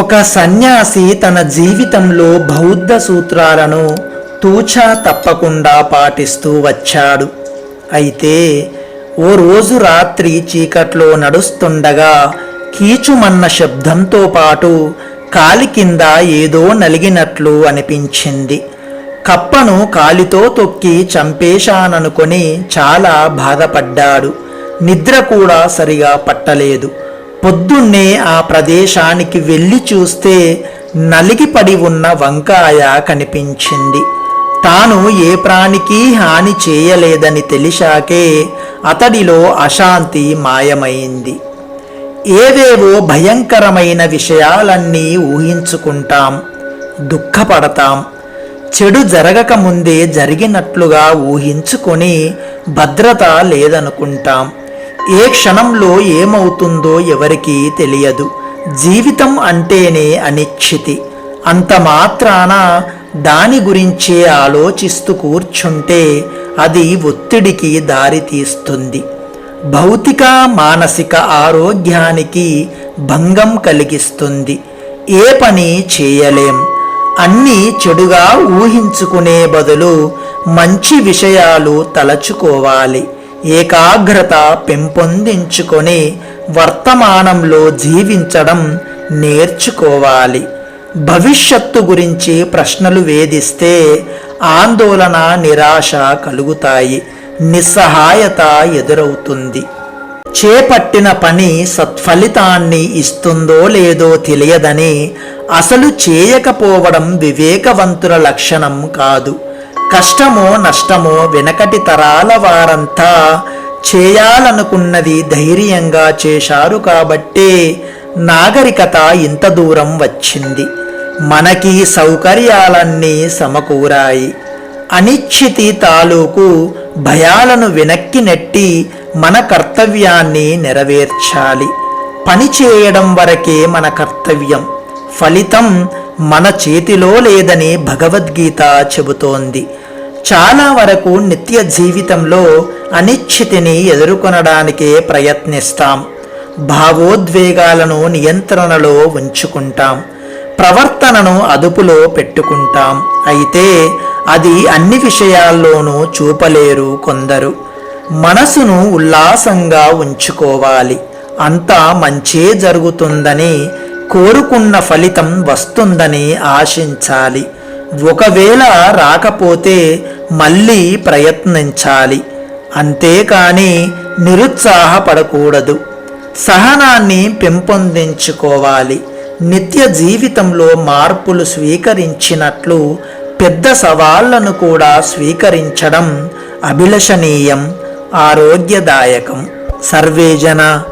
ఒక సన్యాసి తన జీవితంలో బౌద్ధ సూత్రాలను తూచా తప్పకుండా పాటిస్తూ వచ్చాడు. అయితే ఓ రోజు రాత్రి చీకట్లో నడుస్తుండగా కీచుమన్న శబ్దంతో పాటు కాలి కింద ఏదో నలిగినట్లు అనిపించింది. కప్పను కాలితో తొక్కి చంపేశాననుకొని చాలా బాధపడ్డాడు. నిద్ర కూడా సరిగా పట్టలేదు. పొద్దున్నే ఆ ప్రదేశానికి వెళ్ళి చూస్తే నలిగిపడి ఉన్న వంకాయ కనిపించింది. తాను ఏ ప్రాణికి హాని చేయలేదని తెలిసాకే అతడిలో అశాంతి మాయమైంది. ఏవేవో భయంకరమైన విషయాలన్నీ ఊహించుకుంటాం దుఃఖపడతాం. చెడు జరగక ముందే జరిగినట్లుగా ఊహించుకొని భద్రత లేదనుకుంటాం. ఏ క్షణంలో ఏమవుతుందో ఎవరికీ తెలియదు. జీవితం అంటేనే అనిశ్చితి. అంత మాత్రాన దాని గురించే ఆలోచిస్తూ కూర్చుంటే అది ఒత్తిడికి దారితీస్తుంది. భౌతిక మానసిక ఆరోగ్యానికి భంగం కలిగిస్తుంది. ఏ పని చేయలేం. అన్నీ చెడుగా ఊహించుకునే బదులు మంచి విషయాలు తలచుకోవాలి. ఏకాగ్రత పెంపొందించుకొని వర్తమానంలో జీవించడం నేర్చుకోవాలి. భవిష్యత్తు గురించి ప్రశ్నలు వేధిస్తే ఆందోళన నిరాశ కలుగుతాయి. నిస్సహాయత ఎదురవుతుంది. చేపట్టిన పని సత్ఫలితాన్ని ఇస్తుందో లేదో తెలియదని అసలు చేయకపోవడం వివేకవంతుల లక్షణం కాదు. కష్టమో నష్టమో వెనకటి తరాల వారంతా చేయాలనుకున్నది ధైర్యంగా చేశారు కాబట్టే నాగరికత ఇంత దూరం వచ్చింది. మనకి సౌకర్యాలన్నీ సమకూరాయి. అనిశ్చితి తాలూకు భయాలను వెనక్కి నెట్టి మన కర్తవ్యాన్ని నెరవేర్చాలి. పని చేయడం వరకే మన కర్తవ్యం. ఫలితం మన చేతిలో లేదని భగవద్గీత చెబుతోంది. చాలా వరకు నిత్య జీవితంలో అనిశ్చితిని ఎదుర్కొనడానికే ప్రయత్నిస్తాం. భావోద్వేగాలను నియంత్రణలో ఉంచుకుంటాం. ప్రవర్తనను అదుపులో పెట్టుకుంటాం. అయితే అది అన్ని విషయాల్లోనూ చూపలేరు కొందరు. మనసును ఉల్లాసంగా ఉంచుకోవాలి. అంతా మంచే జరుగుతుందని కోరుకున్న ఫలితం వస్తుందని ఆశించాలి. ఒకవేళ రాకపోతే మళ్ళీ ప్రయత్నించాలి. అంతేకాని నిరుత్సాహపడకూడదు. సహనాన్ని పెంపొందించుకోవాలి. నిత్య జీవితంలో మార్పులు స్వీకరించినట్లు పెద్ద సవాళ్ళను కూడా స్వీకరించడం అభిలషణీయం ఆరోగ్యదాయకం. సర్వే జన